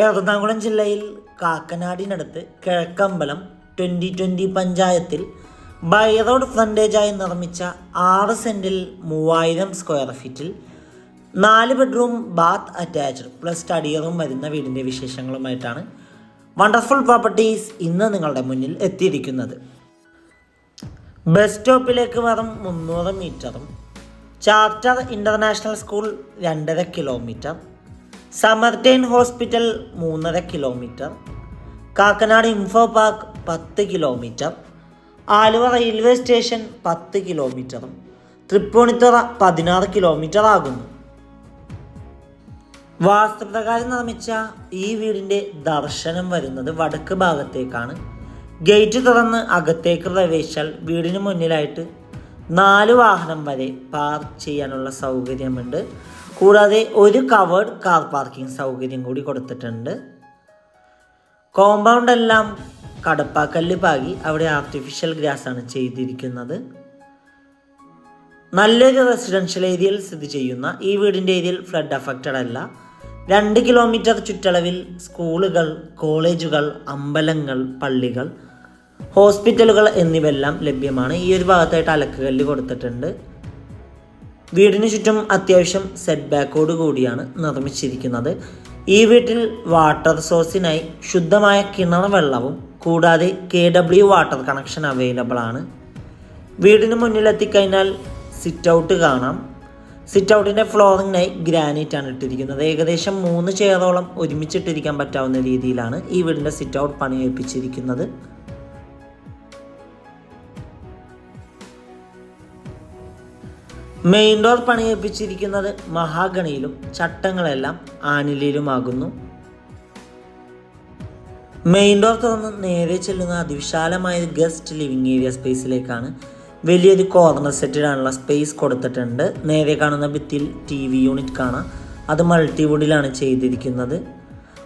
Ernakulam ജില്ലയിൽ കാക്കനാടിനടുത്ത് Kizhakkambalam twenty twenty പഞ്ചായത്തിൽ ബൈ റോഡ് ഫ്രണ്ടേജായി നിർമ്മിച്ച ആറ് സെന്റിൽ മൂവായിരം സ്ക്വയർ ഫീറ്റിൽ നാല് bedroom bath attached plus study room വരുന്ന വീടിന്റെ വിശേഷങ്ങളുമായിട്ടാണ് വണ്ടർഫുൾ പ്രോപ്പർട്ടീസ് ഇന്ന് നിങ്ങളുടെ മുന്നിൽ എത്തിയിരിക്കുന്നത്. ബസ് സ്റ്റോപ്പിലേക്ക് വെറും മുന്നൂറ് മീറ്ററും ചാർട്ടർ ഇന്റർനാഷണൽ സ്കൂൾ രണ്ടര കിലോമീറ്റർ സമർട്ടൈൻ ഹോസ്പിറ്റൽ മൂന്നര കിലോമീറ്റർ കാക്കനാട് ഇൻഫോ പാർക്ക് പത്ത് കിലോമീറ്റർ ആലുവ റെയിൽവേ സ്റ്റേഷൻ പത്ത് കിലോമീറ്ററും തൃപ്പൂണിത്തുറ പതിനാറ് കിലോമീറ്റർ ആകുന്നു. വാസ്തുപ്രകാരം നിർമ്മിച്ച ഈ വീടിന്റെ ദർശനം വരുന്നത് വടക്ക് ഭാഗത്തേക്കാണ്. ഗേറ്റ് തുറന്ന് അകത്തേക്ക് പ്രവേശിച്ചാൽ വീടിന് മുന്നിലായിട്ട് നാല് വാഹനം വരെ പാർക്ക് ചെയ്യാനുള്ള സൗകര്യമുണ്ട്. കൂടാതെ ഒരു കവേർഡ് കാർ പാർക്കിംഗ് സൗകര്യം കൂടി കൊടുത്തിട്ടുണ്ട്. കോമ്പൗണ്ട് എല്ലാം കടപ്പാക്കല്ല് പാകി അവിടെ ആർട്ടിഫിഷ്യൽ ഗ്രാസ് ആണ് ചെയ്തിരിക്കുന്നത്. നല്ലൊരു റെസിഡൻഷ്യൽ ഏരിയയിൽ സ്ഥിതി ചെയ്യുന്ന ഈ വീടിന്റെ ഏരിയയിൽ ഫ്ലഡ് അഫക്റ്റഡ് അല്ല. രണ്ട് കിലോമീറ്റർ ചുറ്റളവിൽ സ്കൂളുകൾ കോളേജുകൾ അമ്പലങ്ങൾ പള്ളികൾ ഹോസ്പിറ്റലുകൾ എന്നിവയെല്ലാം ലഭ്യമാണ്. ഈ ഒരു ഭാഗത്തായിട്ട് അലക്കുകല്ല് കൊടുത്തിട്ടുണ്ട്. വീടിന് ചുറ്റും അത്യാവശ്യം സെറ്റ് ബാക്കോട് കൂടിയാണ് നിർമ്മിച്ചിരിക്കുന്നത്. ഈ വീട്ടിൽ വാട്ടർ സോഴ്സിനായി ശുദ്ധമായ കിണർ വെള്ളവും കൂടാതെ K W water connection available ആണ്. വീടിന് മുന്നിലെത്തിക്കഴിഞ്ഞാൽ സിറ്റ് ഔട്ട് കാണാം. സിറ്റ് ഔട്ടിന്റെ ഫ്ലോറിങ്ങിനായി ഗ്രാനൈറ്റ് ആണ് ഇട്ടിരിക്കുന്നത്. ഏകദേശം മൂന്ന് ചെയറോളം ഒരുമിച്ചിട്ടിരിക്കാൻ പറ്റാവുന്ന രീതിയിലാണ് ഈ വീടിന്റെ സിറ്റ് ഔട്ട് പണിയേൽപ്പിച്ചിരിക്കുന്നത് മെയിൻ ഡോർ പണിയിപ്പിച്ചിരിക്കുന്നത് മഹാഗണിയിലും ചട്ടങ്ങളെല്ലാം ആനിലയിലുമാകുന്നു. മെയിൻ ഡോർ തുറന്ന് നേരെ ചെല്ലുന്ന അതിവിശാലമായ ഗസ്റ്റ് ലിവിംഗ് ഏരിയ സ്പേസിലേക്കാണ് വലിയൊരു കോർണർ സെറ്റിലാണുള്ള സ്പേസ് കൊടുത്തിട്ടുണ്ട്. നേരെ കാണുന്ന ഭിത്തിയിൽ ടി വി യൂണിറ്റ് കാണാം. അത് മൾട്ടിവുഡിലാണ് ചെയ്തിരിക്കുന്നത്.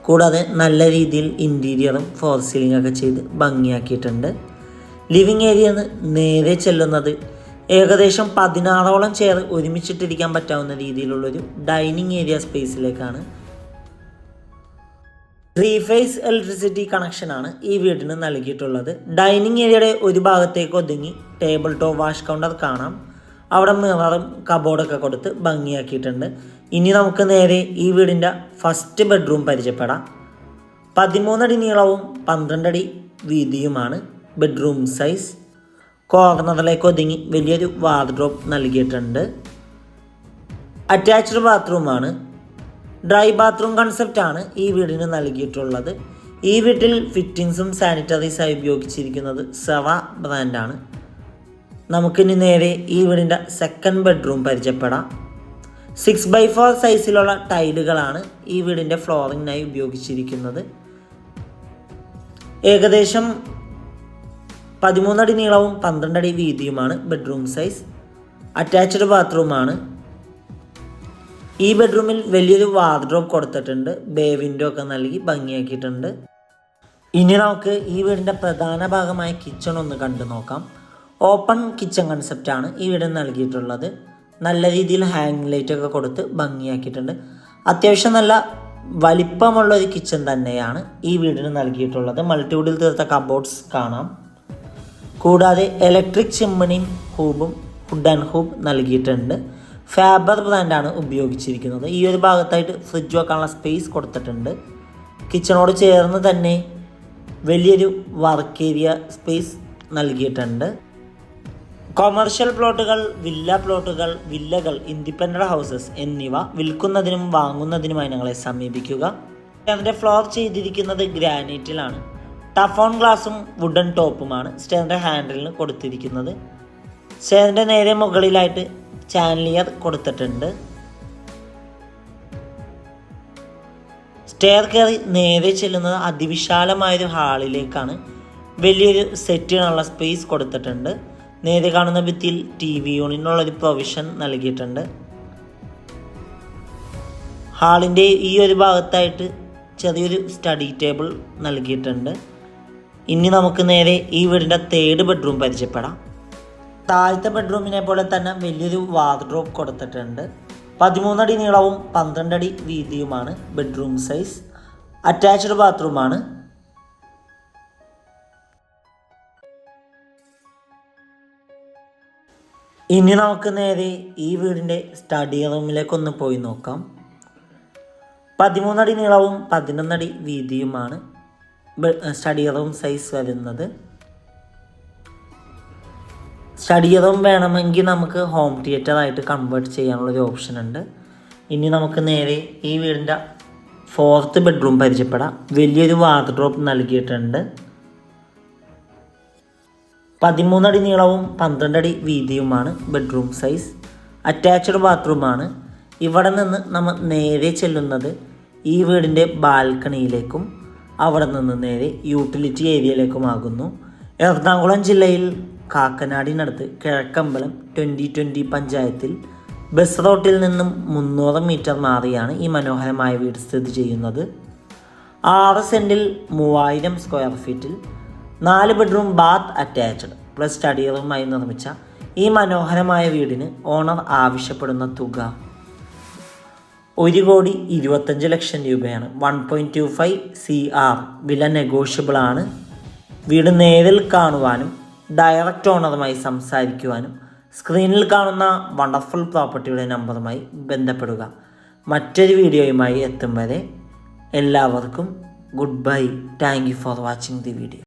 കൂടാതെ നല്ല രീതിയിൽ ഇന്റീരിയറും ഫോർ സീലിംഗ് ഒക്കെ ചെയ്ത് ഭംഗിയാക്കിയിട്ടുണ്ട്. ലിവിങ് ഏരിയ നേരെ ചെല്ലുന്നത് ഏകദേശം പതിനാറോളം ചെയർ ഒരുമിച്ചിട്ടിരിക്കാൻ പറ്റാവുന്ന രീതിയിലുള്ളൊരു ഡൈനിങ് ഏരിയ സ്പേസിലേക്കാണ്. ത്രീ ഫേസ് ഇലക്ട്രിസിറ്റി കണക്ഷനാണ് ഈ വീടിന് നൽകിയിട്ടുള്ളത്. ഡൈനിങ് ഏരിയയുടെ ഒരു ഭാഗത്തേക്ക് ഒതുങ്ങി ടേബിൾ ടോപ്പ് വാഷ് കൗണ്ടർ കാണാം. അവിടെ മിററും കബോർഡൊക്കെ കൊടുത്ത് ഭംഗിയാക്കിയിട്ടുണ്ട്. ഇനി നമുക്ക് നേരെ ഈ വീടിന്റെ ഫസ്റ്റ് ബെഡ്റൂം പരിചയപ്പെടാം. പതിമൂന്നടി നീളവും പന്ത്രണ്ടടി വീതിയുമാണ് ബെഡ്റൂം സൈസ് കോർണറിലേക്ക് ഒതുങ്ങി വലിയൊരു വാർഡ്രോബ് നൽകിയിട്ടുണ്ട്. അറ്റാച്ച്ഡ് ബാത്റൂമാണ് ഡ്രൈ ബാത്റൂം കൺസെപ്റ്റാണ് ഈ വീടിന് നൽകിയിട്ടുള്ളത്. ഈ വീട്ടിൽ ഫിറ്റിങ്സും സാനിറ്ററീസായി ഉപയോഗിച്ചിരിക്കുന്നത് സെറ ബ്രാൻഡാണ് നമുക്കിനി നേരെ ഈ വീടിന്റെ സെക്കൻഡ് ബെഡ്റൂം പരിചയപ്പെടാം. സിക്സ് ബൈ ഫോർ സൈസിലുള്ള ടൈലുകളാണ് ഈ വീടിന്റെ ഫ്ലോറിങ്ങിനായി ഉപയോഗിച്ചിരിക്കുന്നത്. ഏകദേശം പതിമൂന്നടി നീളവും പന്ത്രണ്ടടി വീതിയുമാണ് ബെഡ്റൂം സൈസ് അറ്റാച്ച്ഡ് ബാത്റൂമാണ് ഈ ബെഡ്റൂമിൽ വലിയൊരു വാർഡ്രോബ് കൊടുത്തിട്ടുണ്ട്. ബേ വിൻഡോ ഒക്കെ നൽകി ഭംഗിയാക്കിയിട്ടുണ്ട്. ഇനി നമുക്ക് ഈ വീടിന്റെ പ്രധാന ഭാഗമായ കിച്ചൺ ഒന്ന് കണ്ടു നോക്കാം. ഓപ്പൺ കിച്ചൺ കൺസെപ്റ്റാണ് ഈ വീട് നൽകിയിട്ടുള്ളത്. നല്ല രീതിയിൽ ഹാങ് ലൈറ്റ് ഒക്കെ കൊടുത്ത് ഭംഗിയാക്കിയിട്ടുണ്ട്. അത്യാവശ്യം നല്ല വലിപ്പമുള്ള ഒരു കിച്ചൺ തന്നെയാണ് ഈ വീടിന് നൽകിയിട്ടുള്ളത്. മൾട്ടിവുഡിൽ തീർത്ത കബോർഡ്സ് കാണാം. കൂടാതെ ഇലക്ട്രിക് ചിമ്മണിയും ഹൂബും ഹുഡ് ആൻഡ് ഹൂബ് നൽകിയിട്ടുണ്ട്. ഫാബർ ബ്രാൻഡാണ് ഉപയോഗിച്ചിരിക്കുന്നത്. ഈ ഒരു ഭാഗത്തായിട്ട് ഫ്രിഡ്ജ് വെക്കാനുള്ള സ്പേസ് കൊടുത്തിട്ടുണ്ട്. കിച്ചണോട് ചേർന്ന് തന്നെ വലിയൊരു വർക്ക് ഏരിയ സ്പേസ് നൽകിയിട്ടുണ്ട്. കൊമേർഷ്യൽ പ്ലോട്ടുകൾ വില്ല പ്ലോട്ടുകൾ വില്ലകൾ ഇൻഡിപെൻഡന്റ് ഹൗസസ് എന്നിവ വിൽക്കുന്നതിനും വാങ്ങുന്നതിനുമായി ഞങ്ങളെ സമീപിക്കുക. അതിന്റെ ഫ്ലോർ ചെയ്തിരിക്കുന്നത് ഗ്രാനൈറ്റിലാണ് ടഫോൺ ഗ്ലാസും വുഡൻ ടോപ്പുമാണ് സ്റ്റേറിന്റെ ഹാൻഡിലിന് കൊടുത്തിരിക്കുന്നത്. സ്റ്റേറിന്റെ നേരെ മുകളിലായിട്ട് ചാനലിയർ കൊടുത്തിട്ടുണ്ട്. സ്റ്റെയർ കയറി നേരെ ചെല്ലുന്നത് അതിവിശാലമായൊരു ഹാളിലേക്കാണ്. വലിയൊരു സെറ്റിനുള്ള സ്പേസ് കൊടുത്തിട്ടുണ്ട്. നേരെ കാണുന്ന ഭിത്തിയിൽ ടി വി യൂണിനുള്ളൊരു പ്രൊവിഷൻ നൽകിയിട്ടുണ്ട്. ഹാളിന്റെ ഈ ഒരു ഭാഗത്തായിട്ട് ചെറിയൊരു സ്റ്റഡി ടേബിൾ നൽകിയിട്ടുണ്ട്. ഇനി നമുക്ക് നേരെ ഈ വീടിന്റെ തേർഡ് ബെഡ്റൂം പരിചയപ്പെടാം. താഴത്തെ ബെഡ്റൂമിനെ പോലെ തന്നെ വലിയൊരു വാർഡ്രോബ് കൊടുത്തിട്ടുണ്ട്. പതിമൂന്നടി നീളവും പന്ത്രണ്ടടി വീതിയുമാണ് ബെഡ്റൂം സൈസ് അറ്റാച്ച്ഡ് ബാത്റൂമാണ് ഇനി നമുക്ക് നേരെ ഈ വീടിന്റെ സ്റ്റഡി റൂമിലേക്കൊന്ന് പോയി നോക്കാം. പതിമൂന്നടി നീളവും പതിനൊന്നടി വീതിയുമാണ് സ്റ്റഡി റൂം സൈസ് വരുന്നത്. സ്റ്റഡി റൂം വേണമെങ്കിൽ നമുക്ക് ഹോം തിയേറ്റർ ആയിട്ട് കൺവേർട്ട് ചെയ്യാനുള്ളൊരു ഓപ്ഷൻ ഉണ്ട്. ഇനി നമുക്ക് നേരെ ഈ വീടിന്റെ ഫോർത്ത് ബെഡ്റൂം പരിചയപ്പെടാം. വലിയൊരു വാർഡ്രോപ്പ് നൽകിയിട്ടുണ്ട്. പതിമൂന്നടി നീളവും പന്ത്രണ്ടടി വീതിയുമാണ് ബെഡ്റൂം സൈസ് അറ്റാച്ച്ഡ് ബാത്റൂമാണ് ഇവിടെ നിന്ന് നമ്മൾ നേരെ ചെല്ലുന്നത് ഈ വീടിന്റെ ബാൽക്കണിയിലേക്കും അവിടെ നിന്ന് നേരെ യൂട്ടിലിറ്റി ഏരിയയിലേക്കുമാകുന്നു എറണാകുളം ജില്ലയിൽ കാക്കനാടിനടുത്ത് കിഴക്കമ്പലം ട്വന്റി ട്വന്റി പഞ്ചായത്തിൽ ബസ് റോട്ടിൽ നിന്നും മുന്നൂറ് മീറ്റർ മാറിയാണ് ഈ മനോഹരമായ വീട് സ്ഥിതി ചെയ്യുന്നത്. ആറ് സെന്റിൽ മൂവായിരം സ്ക്വയർ ഫീറ്റിൽ നാല് bedroom bath attached plus study റൂമായി നിർമ്മിച്ച ഈ മനോഹരമായ വീടിന് ഓണർ ആവശ്യപ്പെടുന്ന തുക ഒരു കോടി ഇരുപത്തഞ്ച് ലക്ഷം രൂപയാണ്. One point two five C R വില നെഗോഷ്യബിൾ ആണ്. വീട് നേരിൽ കാണുവാനും ഡയറക്റ്റ് ഓണറുമായി സംസാരിക്കുവാനും സ്ക്രീനിൽ കാണുന്ന വണ്ടർഫുൾ പ്രോപ്പർട്ടിയുടെ നമ്പറുമായി ബന്ധപ്പെടുക. മറ്റൊരു വീഡിയോയുമായി എത്തും വരെ എല്ലാവർക്കും goodbye thank you for watching the video